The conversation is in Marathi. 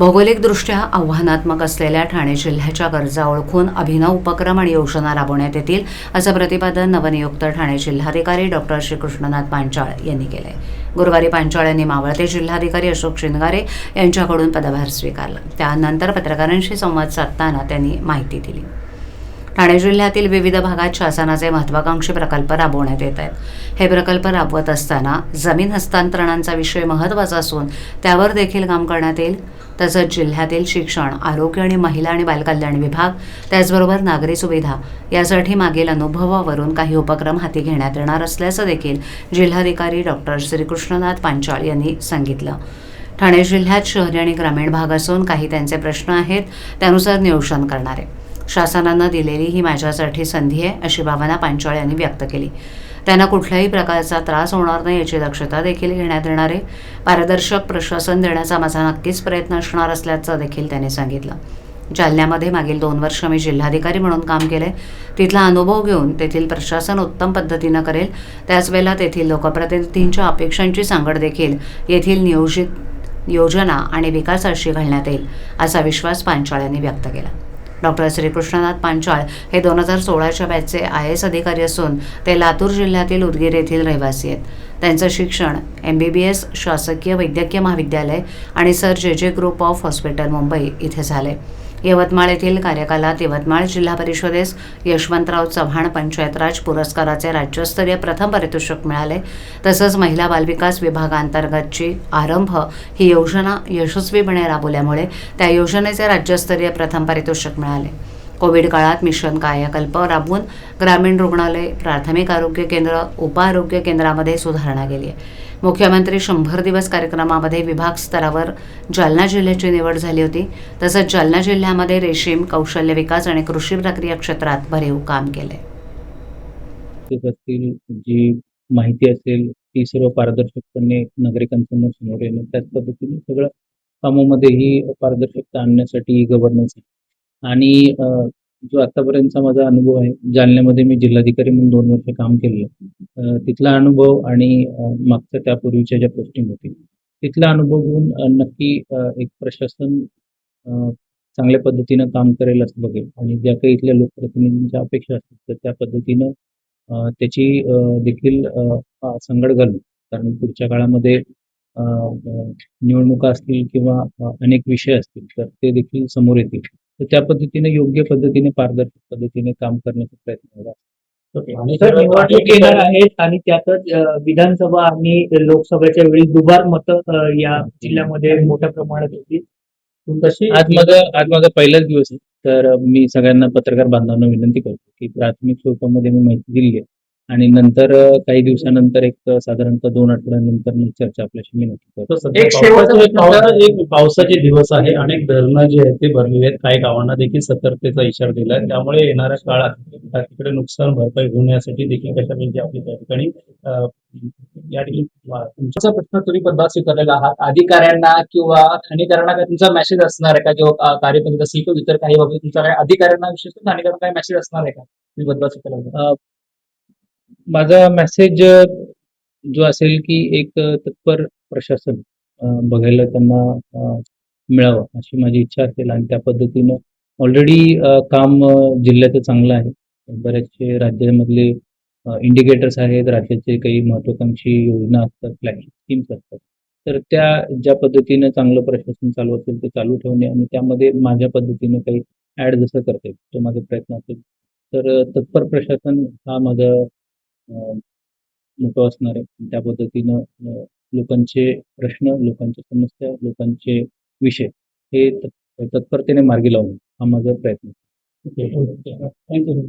भौगोलिकदृष्ट्या आव्हानात्मक असलेल्या ठाणे जिल्ह्याच्या गरजा ओळखून अभिनव उपक्रम आणि योजना राबवण्यात येतील असं प्रतिपादन नवनियुक्त ठाणे जिल्हाधिकारी डॉक्टर श्रीकृष्णनाथ पांचाळ यांनी केलंय. गुरुवारी पांचाळ यांनी मावळते जिल्हाधिकारी अशोक शिंगारे यांच्याकडून पदभार स्वीकारला. त्यानंतर पत्रकारांशी संवाद साधताना त्यांनी माहिती दिली. ठाणे जिल्ह्यातील विविध भागात शासनाचे महत्वाकांक्षी प्रकल्प राबवण्यात येत आहेत. हे प्रकल्प राबवत असताना जमीन हस्तांतरणांचा विषय महत्त्वाचा असून त्यावर देखील काम करण्यात येईल. तसंच जिल्ह्यातील शिक्षण आरोग्य आणि महिला आणि बालकल्याण विभाग त्याचबरोबर नागरी सुविधा यासाठी मागील अनुभवावरून काही उपक्रम हाती घेण्यात येणार असल्याचं देखील जिल्हाधिकारी डॉक्टर श्रीकृष्णनाथ पांचाळ यांनी सांगितलं. ठाणे जिल्ह्यात शहरी आणि ग्रामीण भाग असून काही त्यांचे प्रश्न आहेत त्यानुसार नियोजन करणार. आहे शासनानं दिलेली ही माझ्यासाठी संधी आहे अशी भावना पांचाळ यांनी व्यक्त केली. त्यांना कुठल्याही प्रकारचा त्रास होणार नाही याची दक्षता देखील घेण्यात येणार आहे. पारदर्शक प्रशासन देण्याचा माझा नक्कीच प्रयत्न असणार असल्याचं देखील त्यांनी सांगितलं. जालन्यामध्ये मागील दोन वर्ष मी जिल्हाधिकारी म्हणून काम केले तिथला अनुभव घेऊन तेथील प्रशासन उत्तम पद्धतीनं करेल. त्याचवेळेला तेथील लोकप्रतिनिधींच्या अपेक्षांची सांगड देखील येथील नियोजित योजना आणि विकासाशी घालण्यात येईल असा विश्वास पांचाळ यांनी व्यक्त केला. डॉक्टर श्रीकृष्णनाथ पांचाळ हे दोन हजार सोळाच्या बॅचचे आय एस अधिकारी असून ते लातूर जिल्ह्यातील उदगीर येथील रहिवासी आहेत. त्यांचं शिक्षण एम बी बी एस शासकीय वैद्यकीय महाविद्यालय आणि सर जे जे ग्रुप ऑफ हॉस्पिटल मुंबई इथे झाले. यवतमाळ येथील कार्यकालात यवतमाळ जिल्हा परिषदेस यशवंतराव चव्हाण पंचायतराज पुरस्काराचे राज्यस्तरीय प्रथम पारितोषिक मिळाले. तसंच महिला बालविकास विभागांतर्गतची आरंभ ही योजना यशस्वीपणे राबवल्यामुळे त्या योजनेचे राज्यस्तरीय प्रथम पारितोषिक मिळाले. कोविड काळात मिशन कायाकल्प राबवून ग्रामीण रुग्णालय प्राथमिक आरोग्य केंद्र उपआरोग्य केंद्रामध्ये सुधारणा केली आहे. मुख्यमंत्री शंभर दिवस कार्यक्रमामध्ये विभाग स्तरावर जालना जिल्ह्याची निवड झाली होती. तसंच जालना जिल्ह्यामध्ये रेशीम कौशल्य विकास आणि कृषी प्रक्रिया क्षेत्रात भरीव काम केले असतील जी माहिती असेल ती सर्व पारदर्शकपणे नागरिकांसमोर समोर येणे त्याच पद्धतीने सगळं कामामध्ये ही पारदर्शकता आणण्यासाठी गव्हर्नन्स आहे. आणि जो आतापर्यंतचा माझा अनुभव आहे जालन्यामध्ये मी जिल्हाधिकारी म्हणून दोन वर्ष काम केलेलं तिथला अनुभव आणि मागच्या त्यापूर्वीच्या ज्या पोस्टिंग होती तिथला अनुभव घेऊन नक्की एक प्रशासन चांगल्या पद्धतीनं काम करेल असं बघेल. आणि ज्या काही इथल्या लोकप्रतिनिधींच्या अपेक्षा असतील तर त्या पद्धतीनं त्याची देखील संगड घालू. कारण पुढच्या काळामध्ये निवडणुका असतील किंवा अनेक विषय असतील तर ते देखील समोर येतील. तर त्या पद्धतीने योग्य पद्धतीने पारदर्शक पद्धतीने काम करण्याचा प्रयत्न होईल तर निवडणूक येणार आहेत आणि त्यातच विधानसभा आणि लोकसभेच्या वेळी दुबार मतं या जिल्ह्यामध्ये मोठ्या प्रमाणात होती. आज माझा आज माझा पहिलाच दिवस आहे. तर मी सगळ्यांना पत्रकार बांधवांना विनंती करतो की प्राथमिक स्वरूपामध्ये मी माहिती दिली आहे. आणि नंतर काही दिवसानंतर एक साधारणतः दोन आठवड्यानंतर मी चर्चा आपल्याशी मी नक्की करतो. एक पावसाचे एक पावसाचे दिवस आहे. अनेक धरणं जे आहेत ते भरलेले आहेत. काही गावांना देखील सतर्कतेचा इशारा दिला आहे. त्यामुळे येणाऱ्या काळात तिकडे नुकसान भरपाई होण्यासाठी देखील कशा म्हणजे आपली त्या ठिकाणी या ठिकाणी तुमचा प्रश्न तुम्ही पदभार स्वीकारलेला आहात. अधिकाऱ्यांना किंवा ठाणेकरांना काय तुमचा मेसेज असणार आहे का? किंवा का- कार्यपद्धती असेल किंवा इतर काही बाबतीत तुमचा काय अधिकाऱ्यांना विशेषतः ठाणेकरांना काय मेसेज असणार आहे का? तुम्ही पदभार स्वीकारला. माझा मेसेज जो असेल की एक तत्पर प्रशासन बघायला त्यांना मिळावं अशी माझी इच्छा असेल आणि त्या पद्धतीनं ऑलरेडी काम जिल्ह्याचं चांगलं आहे. बरेचसे राज्यामधले इंडिकेटर्स आहेत राज्याचे काही महत्वाकांक्षी योजना असतात फ्लॅगशिप स्कीम्स असतात. तर त्या ज्या पद्धतीनं चांगलं प्रशासन चालू असेल ते चालू ठेवणे आणि त्यामध्ये माझ्या पद्धतीनं काही ॲड जसं करता येईल तो माझा प्रयत्न असेल. तर तत्पर प्रशासन हा माझा अ, मोठं असणार आहे त्या पद्धतीनं अ, लोकांचे प्रश्न लोकांच्या समस्या लोकांचे विषय हे तत्- तत्परतेने मार्गी लावणे हा माझा प्रयत्न आहे. थँक्यू.